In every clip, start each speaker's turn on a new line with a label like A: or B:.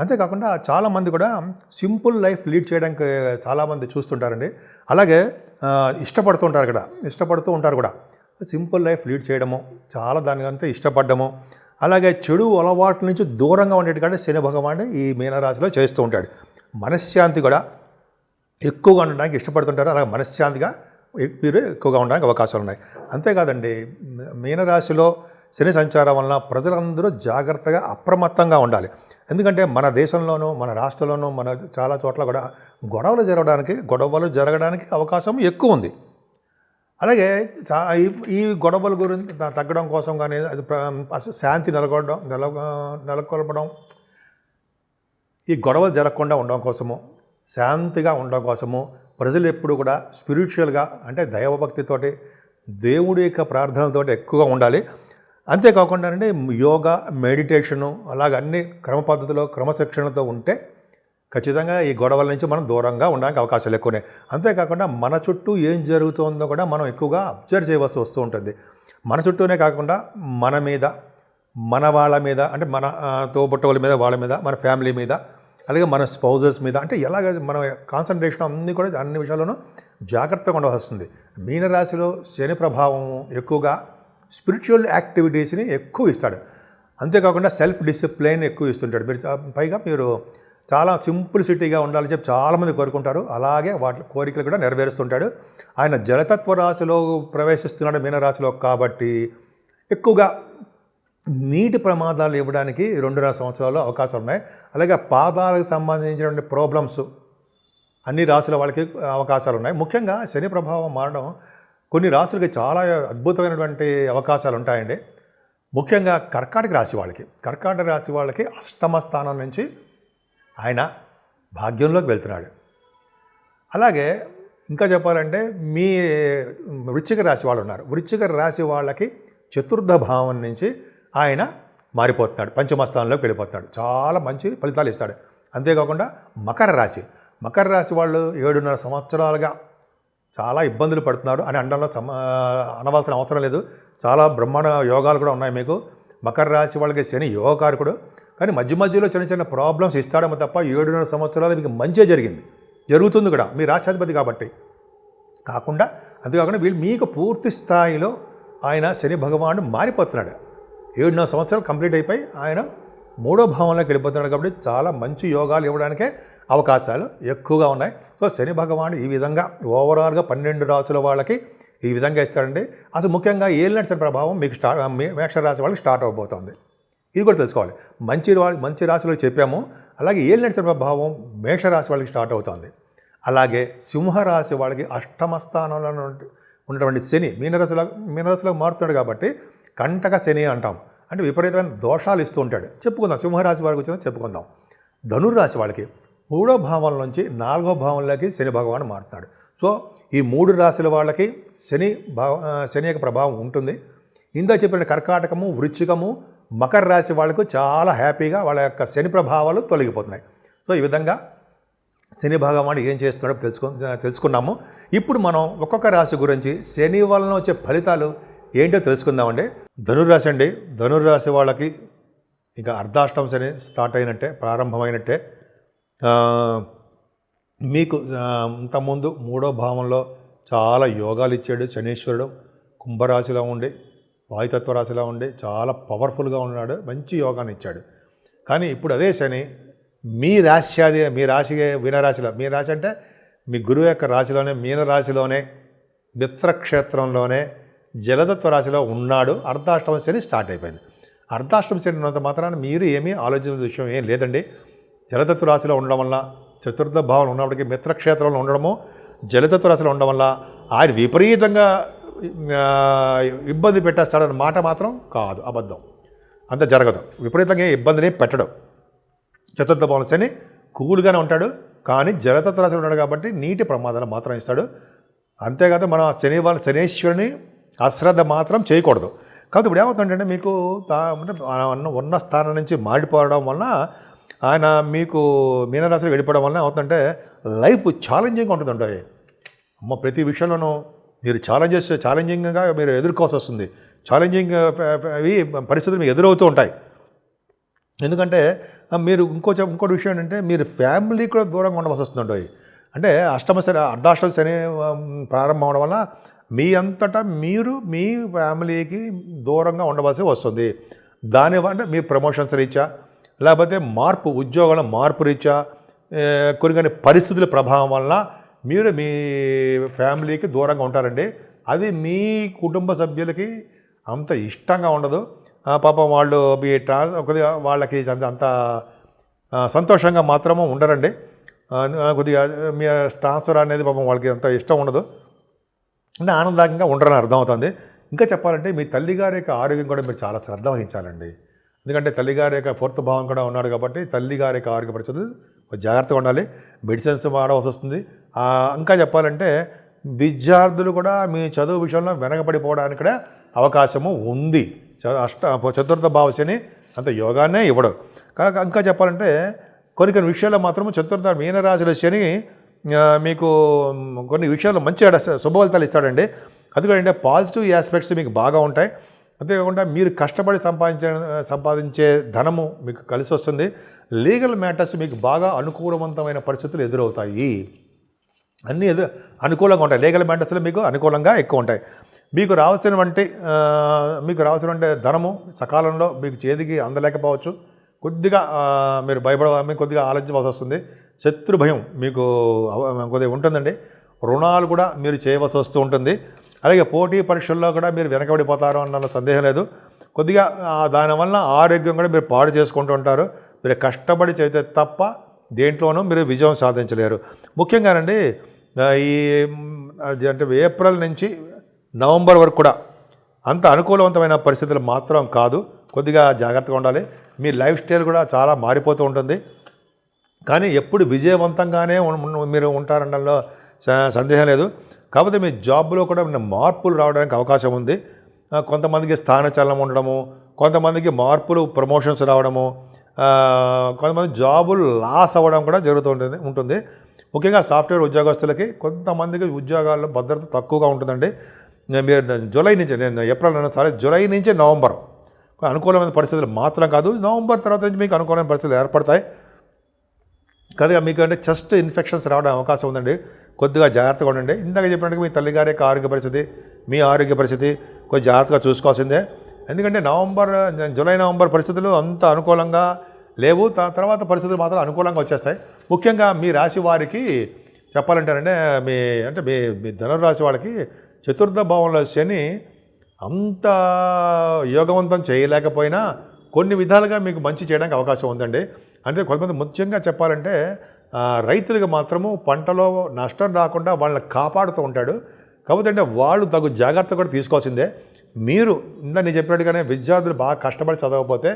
A: అంతేకాకుండా చాలామంది కూడా సింపుల్ లైఫ్ లీడ్ చేయడానికి చాలామంది చూస్తుంటారండి. అలాగే ఇష్టపడుతూ ఉంటారు కూడా ఇష్టపడుతూ ఉంటారు కూడా. సింపుల్ లైఫ్ లీడ్ చేయడము చాలా దానికంతా ఇష్టపడ్డము. అలాగే చెడు అలవాట్ల నుంచి దూరంగా ఉండేట్టుగా శని భగవానుడు ఈ మీనరాశిలో చేస్తూ ఉంటాడు. మనశ్శాంతి కూడా ఎక్కువగా ఉండడానికి ఇష్టపడుతుంటారు. అలాగే మనశ్శాంతిగా మీరు ఎక్కువగా ఉండడానికి అవకాశాలు ఉన్నాయి అంతేకాదండి మీనరాశిలో శని సంచారం వలన ప్రజలందరూ జాగ్రత్తగా అప్రమత్తంగా ఉండాలి. ఎందుకంటే మన దేశంలోనూ మన రాష్ట్రంలోనూ మన చాలా చోట్ల కూడా గొడవలు జరగడానికి గొడవలు జరగడానికి అవకాశం ఎక్కువ ఉంది. అలాగే చా ఈ ఈ గొడవల గురించి తగ్గడం కోసం కానీ అది ప్ర- శాంతి నెలకొడడం నెల నెలకొల్పడం ఈ గొడవలు జరగకుండా ఉండడం కోసము శాంతిగా ఉండడం కోసము ప్రజలు ఎప్పుడు కూడా స్పిరిచువల్గా అంటే దైవభక్తితోటి దేవుడి యొక్క ప్రార్థనలతో ఎక్కువగా ఉండాలి. అంతేకాకుండా అంటే యోగా మెడిటేషను అలాగ అన్ని క్రమ పద్ధతిలో క్రమశిక్షణతో ఉంటే ఖచ్చితంగా ఈ గొడవల నుంచి మనం దూరంగా ఉండడానికి అవకాశాలు ఎక్కువనే. అంతేకాకుండా మన చుట్టూ ఏం జరుగుతుందో కూడా మనం ఎక్కువగా అబ్జర్వ్ చేయవలసి వస్తూ ఉంటుంది. మన చుట్టూనే కాకుండా మన మీద మన వాళ్ళ మీద అంటే మన ఆ, తోబుట్టవుల మీద వాళ్ళ మీద మన ఫ్యామిలీ మీద అలాగే మన స్పౌజెస్ మీద అంటే ఎలాగ మన కాన్సన్ట్రేషన్ అన్నీ కూడా అన్ని విషయాల్లోనూ జాగ్రత్తగా ఉండవలసి వస్తుంది మీనరాశిలో శని ప్రభావం ఎక్కువగా స్పిరిచువల్ యాక్టివిటీస్ని ఎక్కువ ఇస్తాడు. అంతేకాకుండా సెల్ఫ్ డిసిప్లైన్ ఎక్కువ ఇస్తుంటాడు. మీరు పైగా మీరు చాలా సింప్లిసిటీగా ఉండాలని చెప్పి చాలామంది కోరుకుంటారు. అలాగే వాటి కోరికలు కూడా నెరవేరుస్తుంటాడు. ఆయన జలతత్వ రాశిలో ప్రవేశిస్తున్నాడు మీనరాశిలో కాబట్టి ఎక్కువగా నీటి ప్రమాదాలు ఇవ్వడానికి రెండున్నర సంవత్సరాలు అవకాశాలు ఉన్నాయి. అలాగే పాదాలకు సంబంధించినటువంటి ప్రాబ్లమ్స్ అన్ని రాశుల వాళ్ళకి అవకాశాలు ఉన్నాయి. ముఖ్యంగా శని ప్రభావం మారడం కొన్ని రాసులకి చాలా అద్భుతమైనటువంటి అవకాశాలు ఉంటాయండి. ముఖ్యంగా కర్కాటక రాశి వాళ్ళకి కర్కాటక రాశి వాళ్ళకి అష్టమ స్థానం నుంచి ఆయన భాగ్యంలోకి వెళ్తున్నాడు. అలాగే ఇంకా చెప్పాలంటే మీ వృచ్చిక రాశి వాళ్ళు ఉన్నారు. వృచ్చిక రాశి వాళ్ళకి చతుర్థ భావం నుంచి ఆయన మారిపోతున్నాడు పంచమస్థానంలోకి వెళ్ళిపోతున్నాడు. చాలా మంచి ఫలితాలు ఇస్తాడు. అంతేకాకుండా మకర రాశి. మకర రాశి వాళ్ళు ఏడున్నర సంవత్సరాలుగా చాలా ఇబ్బందులు పడుతున్నారు అని అనడంలో సమ అనవలసిన అవసరం లేదు. చాలా బ్రహ్మాండ యోగాలు కూడా ఉన్నాయి మీకు. మకర రాశి వాళ్ళకి శని యోగకారకుడు. కానీ మధ్య మధ్యలో చిన్న చిన్న ప్రాబ్లమ్స్ ఇస్తాడేమో తప్ప ఏడున్నర సంవత్సరాలు మీకు మంచిగా జరిగింది. జరుగుతుంది కూడా. మీ రాష్ట్రాధిపతి కాబట్టి. కాకుండా అంతేకాకుండా వీళ్ళు మీకు పూర్తి స్థాయిలో ఆయన శని భగవానుడు మారిపోతున్నాడు. ఏడున్నర సంవత్సరాలు కంప్లీట్ అయిపోయి ఆయన మూడో భావంలోకి వెళ్ళిపోతున్నాడు కాబట్టి చాలా మంచి యోగాలు ఇవ్వడానికే అవకాశాలు ఎక్కువగా ఉన్నాయి. సో శని భగవానుడు ఈ విధంగా ఓవరాల్గా పన్నెండు రాసుల వాళ్ళకి ఈ విధంగా ఇస్తాడండి. అసలు ముఖ్యంగా ఏళ్ళ శని ప్రభావం మీకు స్టార్ట్ మేక్ష రాశి వాళ్ళకి స్టార్ట్ అవబోతోంది. ఇది కూడా తెలుసుకోవాలి. మంచి మంచి రాశిలో చెప్పాము. అలాగే ఏళ్ళ శని ప్రభావం మేషరాశి వాళ్ళకి స్టార్ట్ అవుతుంది. అలాగే సింహరాశి వాళ్ళకి అష్టమ స్థానంలో ఉన్నటువంటి శని మీనరాశిలో మీనరాశిలో మారుతున్నాడు కాబట్టి కంటక శని అంటాం. అంటే విపరీతమైన దోషాలు ఇస్తూ ఉంటాడు. చెప్పుకుందాం. సింహరాశి వారికి వచ్చిందో చెప్పుకుందాం. ధనుర్రాశి వాళ్ళకి మూడో భావం నుంచి నాలుగో భావంలోకి శని భగవాన్ మారుతున్నాడు. సో ఈ మూడు రాశుల వాళ్ళకి శని భావ శని యొక్క ప్రభావం ఉంటుంది. ఇందా చెప్పిన కర్కాటకము వృచ్చికము మకర రాశి వాళ్ళకు చాలా హ్యాపీగా వాళ్ళ యొక్క శని ప్రభావాలు తొలగిపోతున్నాయి. సో ఈ విధంగా శని భగవానుడు ఏం చేస్తున్నాడో తెలుసుకు తెలుసుకున్నాము. ఇప్పుడు మనం ఒక్కొక్క రాశి గురించి శని వలన వచ్చే ఫలితాలు ఏంటో తెలుసుకుందామండి. ధనుర్రాశి అండి. ధనుర్రాశి వాళ్ళకి ఇక అర్ధాష్టం శని స్టార్ట్ అయినట్టే ప్రారంభమైనట్టే. మీకు ఇంతకుముందు మూడో భావంలో చాలా యోగాలు ఇచ్చాడు శనీశ్వరుడు. కుంభరాశిలో ఉండి వాయుతత్వ రాశిలో ఉండి చాలా పవర్ఫుల్గా ఉన్నాడు. మంచి యోగాన్ని ఇచ్చాడు. కానీ ఇప్పుడు అదే శని మీ రాశ్యాది మీ రాశి మీనరాశిలో మీ రాశి అంటే మీ గురువు యొక్క రాశిలోనే మీనరాశిలోనే మిత్రక్షేత్రంలోనే జలతత్వ రాశిలో ఉన్నాడు. అర్ధాష్టమ శని స్టార్ట్ అయిపోయింది. అర్ధాష్టమ శని ఉన్నంత మాత్రాన మీరు ఏమీ ఆలోచించిన విషయం ఏం లేదండి. జలతత్వ రాశిలో ఉండడం వల్ల చతుర్థ భావన ఉన్నప్పటికీ మిత్రక్షేత్రంలో ఉండడము జలతత్వ రాశిలో ఉండడం వల్ల ఆయన విపరీతంగా ఇబ్బంది పెట్టేస్తాడన్న మాట మాత్రం కాదు. అబద్ధం. అంత జరగదు. విపరీతంగా ఇబ్బందిని పెట్టడం. చతుర్థ భావన శని కూల్గానే ఉంటాడు. కానీ జలతత్వ రాశిలో ఉన్నాడు కాబట్టి నీటి ప్రమాదాలు మాత్రం ఇస్తాడు. అంతేకాదు మనం శనివారం శని శనేశ్వరుని అశ్రద్ధ మాత్రం చేయకూడదు. కాబట్టి ఇప్పుడు ఏమవుతుందంటే మీకు తా అంటే ఉన్న- స్థానం నుంచి మాడిపోవడం వలన ఆయన మీకు మీనరాశిలో వెళ్ళిపోవడం వలన ఏమవుతుందంటే లైఫ్ ఛాలెంజింగ్గా ఉంటుందండి. అమ్మ ప్రతి విషయంలోనూ మీరు ఛాలెంజెస్ ఛాలెంజింగ్గా మీరు ఎదుర్కోవాల్సి వస్తుంది. ఛాలెంజింగ్ అవి పరిస్థితులు మీకు ఎదురవుతూ ఉంటాయి. ఎందుకంటే మీరు ఇంకో ఇంకోటి విషయం ఏంటంటే మీరు ఫ్యామిలీ కూడా దూరంగా ఉండవలసి వస్తుందండి. అంటే అష్టమ శని అర్ధాష్టమ శని ప్రారంభం అవడం వల్ల మీ అంతటా మీరు మీ ఫ్యామిలీకి దూరంగా ఉండవలసి వస్తుంది. దాని అంటే మీ ప్రమోషన్స్ రీత్యా లేకపోతే మార్పు ఉద్యోగాల మార్పు రీత్యా కొన్ని పరిస్థితుల ప్రభావం వల్ల మీరు మీ ఫ్యామిలీకి దూరంగా ఉంటారండి. అది మీ కుటుంబ సభ్యులకి అంత ఇష్టంగా ఉండదు. పాపం వాళ్ళు మీ ట్రాన్స్ వాళ్ళకి అంత అంత సంతోషంగా మాత్రము ఉండరండి. కొద్దిగా మీ ట్రాన్స్ఫర్ అనేది పాపం వాళ్ళకి అంత ఇష్టం ఉండదు. అంటే ఆనందంగా ఉండరని అర్థమవుతుంది ఇంకా చెప్పాలంటే మీ తల్లిగారి యొక్క ఆరోగ్యం కూడా మీరు చాలా శ్రద్ధ వహించాలండి. ఎందుకంటే తల్లిగారి యొక్క ఫోర్త్ భావం కూడా ఉన్నాడు కాబట్టి తల్లిగారి యొక్క ఆరోగ్య పరిస్థితులు జాగ్రత్తగా ఉండాలి. మెడిసిన్స్ వాడవలసి వస్తుంది. ఇంకా చెప్పాలంటే విద్యార్థులు కూడా మీ చదువు విషయంలో వెనకబడిపోవడానికి కూడా అవకాశము ఉంది. అష్ట చతుర్థ భావశని అంత యోగానే ఇవ్వడు. కాక ఇంకా చెప్పాలంటే కొన్ని కొన్ని విషయాల్లో మాత్రం చతుర్థ మీనరాశుల శని మీకు కొన్ని విషయాల్లో మంచి శుభఫలితాలు ఇస్తాడండి. అందుకంటే పాజిటివ్ ఆస్పెక్ట్స్ మీకు బాగా ఉంటాయి. అంతేకాకుండా మీరు కష్టపడి సంపాదించే సంపాదించే ధనము మీకు కలిసి వస్తుంది. లీగల్ మ్యాటర్స్ మీకు బాగా అనుకూలవంతమైన పరిస్థితులు ఎదురవుతాయి. అన్నీ ఎదు అనుకూలంగా ఉంటాయి. లీగల్ మ్యాటర్స్లో మీకు అనుకూలంగా ఎక్కువ ఉంటాయి. మీకు రావాల్సినటువంటి మీకు రావాల్సినటువంటి ధనము సకాలంలో మీకు చేతికి అందలేకపోవచ్చు. కొద్దిగా మీరు భయపడ కొద్దిగా ఆలోచించవలసి వస్తుంది శత్రు భయం మీకు కొద్దిగా ఉంటుందండి. రుణాలు కూడా మీరు చేయవలసి వస్తూ ఉంటుంది. అలాగే పోటీ పరీక్షల్లో కూడా మీరు వెనకబడిపోతారు అన్న సందేహం లేదు. కొద్దిగా దానివల్ల ఆరోగ్యం కూడా మీరు పాడు చేసుకుంటూ ఉంటారు. మీరు కష్టపడి చేస్తే తప్ప దేంట్లోనూ మీరు విజయం సాధించలేరు. ముఖ్యంగానండి ఈ అంటే ఏప్రిల్ నుంచి నవంబర్ వరకు కూడా అంత అనుకూలవంతమైన పరిస్థితులు మాత్రం కాదు. కొద్దిగా జాగ్రత్తగా ఉండాలి. మీ లైఫ్ స్టైల్ కూడా చాలా మారిపోతూ ఉంటుంది. కానీ ఎప్పుడు విజయవంతంగానే మీరు ఉంటారనడంలో సందేహం లేదు. కాకపోతే మీ జాబ్లో కూడా మార్పులు రావడానికి అవకాశం ఉంది. కొంతమందికి స్థానచలనం ఉండడము కొంతమందికి మార్పులు ప్రమోషన్స్ రావడము కొంతమంది జాబులు లాస్ అవ్వడం కూడా జరుగుతూ ఉంటుంది ఉంటుంది. ముఖ్యంగా సాఫ్ట్వేర్ ఉద్యోగస్తులకి కొంతమందికి ఉద్యోగాల్లో భద్రత తక్కువగా ఉంటుందండి. మీరు జూలై నుంచి నేను ఏప్రిల్ అన్నా సరే జూలై నుంచి నవంబర్ అనుకూలమైన పరిస్థితులు మాత్రం కాదు. నవంబర్ తర్వాత నుంచి మీకు అనుకూలమైన పరిస్థితులు ఏర్పడతాయి. కదా మీకు అంటే చెస్ట్ ఇన్ఫెక్షన్స్ రావడం అవకాశం ఉందండి. కొద్దిగా జాగ్రత్తగా ఉండండి. ఇందాక చెప్పినట్టుగా మీ తల్లిగారి యొక్క ఆరోగ్య పరిస్థితి మీ ఆరోగ్య పరిస్థితి కొంచెం జాగ్రత్తగా చూసుకోవాల్సిందే. ఎందుకంటే నవంబర్ జూలై నవంబర్ పరిస్థితులు అంత అనుకూలంగా లేవు. త- తర్వాత పరిస్థితులు మాత్రం అనుకూలంగా వచ్చేస్తాయి. ముఖ్యంగా మీ రాశి వారికి చెప్పాలంటేనంటే మీ అంటే మీ మీ ధనుర్రాశి వాళ్ళకి చతుర్థ భావంలో శని అంత యోగవంతం చేయలేకపోయినా కొన్ని విధాలుగా మీకు మంచి చేయడానికి అవకాశం ఉందండి. అంటే కొంతమంది ముఖ్యంగా చెప్పాలంటే రైతులకు మాత్రము పంటలో నష్టం రాకుండా వాళ్ళని కాపాడుతూ ఉంటాడు. కాకపోతే అంటే వాళ్ళు తగు జాగ్రత్త కూడా తీసుకోవాల్సిందే. మీరు ఇందా నేను చెప్పినట్టుగానే విద్యార్థులు బాగా కష్టపడి చదవకపోతే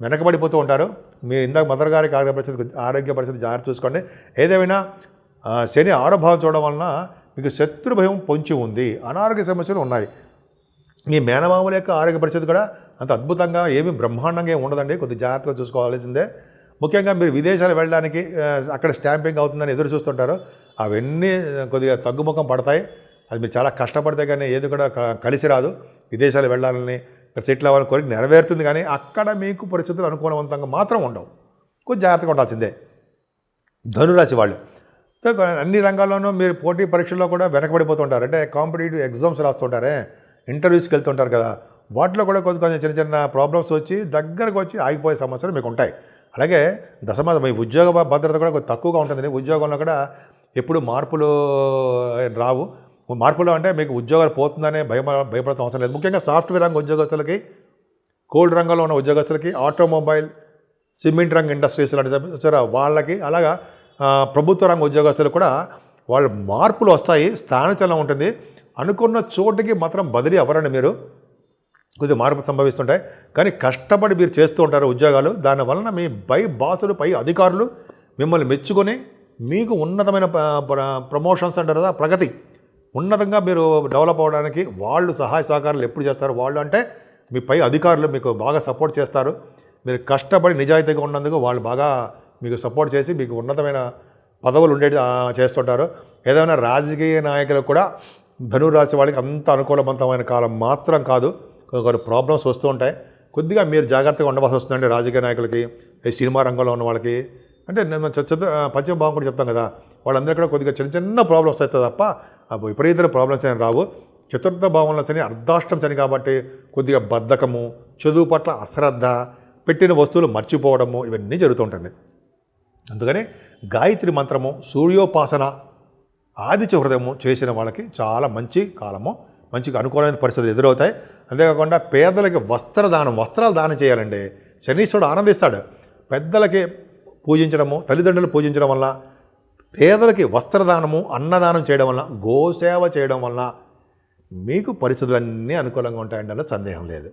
A: వెనకబడిపోతూ ఉంటారు. మీ ఇందాక మదర్ గారికి ఆరోగ్య పరిస్థితి ఆరోగ్య పరిస్థితి జాగ్రత్త చూసుకోండి. ఏదేమైనా శని ఆరోభావం చూడడం వలన మీకు శత్రు భయం పొంచి ఉంది. అనారోగ్య సమస్యలు ఉన్నాయి. మీ మేనమామల యొక్క ఆరోగ్య పరిస్థితి కూడా అంత అద్భుతంగా ఏమి బ్రహ్మాండంగా ఏమి ఉండదండి. కొద్ది జాగ్రత్తగా చూసుకోవాల్సిందే. ముఖ్యంగా మీరు విదేశాలు వెళ్ళడానికి అక్కడ స్టాంపింగ్ అవుతుందని ఎదురు చూస్తుంటారు. అవన్నీ కొద్దిగా తగ్గుముఖం పడతాయి. అది మీరు చాలా కష్టపడితే కానీ ఏది కూడా కలిసి రాదు. విదేశాలు వెళ్ళాలని సెటిల్ అవ్వాలని కోరిక నెరవేరుతుంది కానీ అక్కడ మీకు పరిస్థితులు అనుకూలవంతంగా మాత్రం ఉండవు. కొంచెం జాగ్రత్తగా ఉండాల్సిందే. ధనురాశి వాళ్ళు. అన్ని రంగాల్లోనూ మీరు పోటీ పరీక్షల్లో కూడా వెనకబడిపోతుంటారు. అంటే కాంపిటేటివ్ ఎగ్జామ్స్ రాస్తుంటారే. ఇంటర్వ్యూస్కి వెళ్తుంటారు కదా వాటిలో కూడా కొంచెం కొంచెం చిన్న చిన్న ప్రాబ్లమ్స్ వచ్చి దగ్గరకు వచ్చి ఆగిపోయే సమస్యలు మీకు ఉంటాయి. అలాగే దశమ మీ ఉద్యోగ భద్రత కూడా కొంచెం తక్కువగా ఉంటుంది ఉద్యోగంలో కూడా ఎప్పుడు మార్పులు రావు. మార్పులు అంటే మీకు ఉద్యోగాలు పోతుందనే భయం భయపడాల్సిన అవసరం లేదు. ముఖ్యంగా సాఫ్ట్వేర్ రంగ ఉద్యోగస్తులకి కోల్డ్ రంగంలో ఉన్న ఉద్యోగస్తులకి ఆటోమొబైల్ సిమెంట్ రంగ ఇండస్ట్రీస్ లాంటి వాళ్ళకి అలాగా ప్రభుత్వ రంగ ఉద్యోగస్తులు కూడా వాళ్ళ మార్పులు వస్తాయి స్థానచలనం ఉంటుంది. అనుకున్న చోటుకి మాత్రం బదిలీ అవ్వరండి మీరు. కొద్దిగా మార్పు సంభవిస్తుంటాయి. కానీ కష్టపడి మీరు చేస్తూ ఉంటారు ఉద్యోగాలు. దాని వలన మీ పై బాసులు పై అధికారులు మిమ్మల్ని మెచ్చుకొని మీకు ఉన్నతమైన ప్ర- ప్రమోషన్స్ అంటారు కదా ప్రగతి. ఉన్నతంగా మీరు డెవలప్ అవ్వడానికి వాళ్ళు సహాయ సహకారాలు ఎప్పుడు చేస్తారు? వాళ్ళు అంటే మీ పై అధికారులు మీకు బాగా సపోర్ట్ చేస్తారు. మీరు కష్టపడి నిజాయితీగా ఉన్నందుకు వాళ్ళు బాగా మీకు సపోర్ట్ చేసి మీకు ఉన్నతమైన పదవులు ఉండేది చేస్తుంటారు. ఏదైనా రాజకీయ నాయకులకు కూడా ధనురాశి వాళ్ళకి అంత అనుకూలవంతమైన కాలం మాత్రం కాదు. కొన్ని ప్రాబ్లమ్స్ వస్తూ ఉంటాయి. కొద్దిగా మీరు జాగ్రత్తగా ఉండవలసి వస్తుందండి రాజకీయ నాయకులకి సినిమా రంగంలో ఉన్న వాళ్ళకి. అంటే నేను చ- పంచమ పశ్చిమ కూడా చెప్తాం కదా వాళ్ళందరూ కూడా కొద్దిగా చిన్న చిన్న ప్రాబ్లమ్స్ వస్తాయి తప్ప విపరీతమైన ప్రాబ్లమ్స్ ఏం రావు. చతుర్థ భావంలో శని అర్ధాష్టం శని కాబట్టి కొద్దిగా బద్ధకము చదువు పట్ల అశ్రద్ధ పెట్టిన వస్తువులు మర్చిపోవడము ఇవన్నీ జరుగుతుంటుంది అందుకని గాయత్రి మంత్రము సూర్యోపాసన ఆదిత్య హృదయము చేసిన వాళ్ళకి చాలా మంచి కాలము మంచిగా అనుకూలమైన పరిస్థితులు ఎదురవుతాయి. అంతేకాకుండా పేదలకి వస్త్రదానం వస్త్రాలు దానం చేయాలండి శనీశ్వరుడు ఆనందిస్తాడు. పెద్దలకి పూజించడము తల్లిదండ్రులు పూజించడం వల్ల పేదలకి వస్త్రదానము అన్నదానం చేయడం వల్ల గోసేవ చేయడం వల్ల మీకు పరిస్థితులన్నీ అనుకూలంగా ఉంటాయంటే సందేహం లేదు.